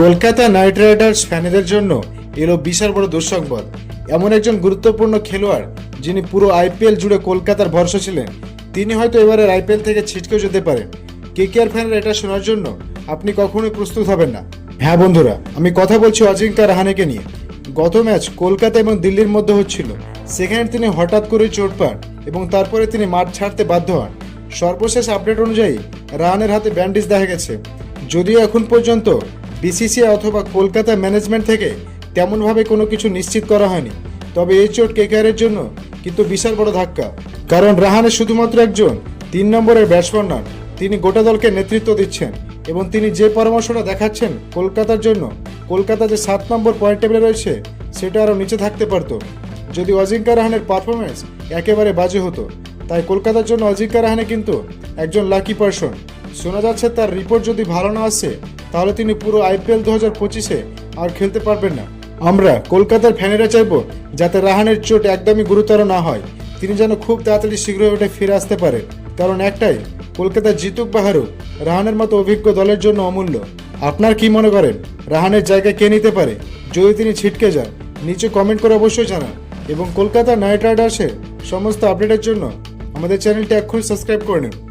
Kolkata night Riders ফ্যানেদের জন্য এলো বিশাল বড় দুঃসংবাদ। এমন একজন গুরুত্বপূর্ণ খেলোয়াড় যিনি পুরো আইপিএল জুড়ে কলকাতার ভরসা ছিলেন, তিনি হয়তো এবারের আইপিএল থেকে ছিটকেও যেতে পারেন কেকেআর ফ্যানের এটা শোনার জন্য আপনি কখনোই প্রস্তুত হবেন না। হ্যাঁ বন্ধুরা, আমি কথা বলছি অজিঙ্কা রাহানেকে নিয়ে। গত ম্যাচ কলকাতা এবং দিল্লির মধ্যে হচ্ছিল। সেখানে তিনি হঠাৎ করে চোট পান এবং তারপরে তিনি মাঠ ছাড়তে বাধ্য হন। সর্বশেষ আপডেট অনুযায়ী রাহানের হাতে ব্যান্ডেজ দেখা গেছে। যদিও এখন পর্যন্ত বিসিসিআই অথবা কলকাতা ম্যানেজমেন্ট থেকে তেমনভাবে কোনো কিছু নিশ্চিত করা হয়নি। তবে এই চোট কেকেআরের জন্য কিন্তু বিশাল বড় ধাক্কা। কারণ রাহানে শুধুমাত্র একজন, তিন নম্বরের ব্যাটসম্যান নন, তিনি গোটা দলকে নেতৃত্ব দিচ্ছেন এবং তিনি যে পরামর্শটা দেখাচ্ছেন কলকাতার জন্য, কলকাতা যে সাত নম্বর পয়েন্ট টেবিলে রয়েছে, সেটা আরও নিচে থাকতে পারত। যদি অজিঙ্কা রাহানের পারফরমেন্স একেবারে বাজে হতো, তাই কলকাতার জন্য অজিঙ্কা রাহানে কিন্তু একজন লাকি পার্সন। শোনা যাচ্ছে তার রিপোর্ট যদি ভালো না আসে, তাহলে তিনি পুরো আইপিএল দু হাজার পঁচিশে আর খেলতে পারবেন না। আমরা কলকাতার ফ্যানেরা চাইব যাতে রাহানের চোট একদমই গুরুতর না হয়। তিনি যেন খুব তাড়াতাড়ি শীঘ্রই ওটা ফিরে আসতে পারে। কারণ একটাই, কলকাতা জিতুক বা হারুক, রাহানের মতো অভিজ্ঞ দলের জন্য অমূল্য। আপনার কি মনে করেন, রাহানের জায়গা কে নিতে পারে? যদি তিনি ছিটকে যান, নিচে কমেন্ট করে অবশ্যই জানান। এবং কলকাতা নাইট রাইডার্সের সমস্ত আপডেটের জন্য আমাদের চ্যানেলটি এক্ষুনি সাবস্ক্রাইব করে নিন।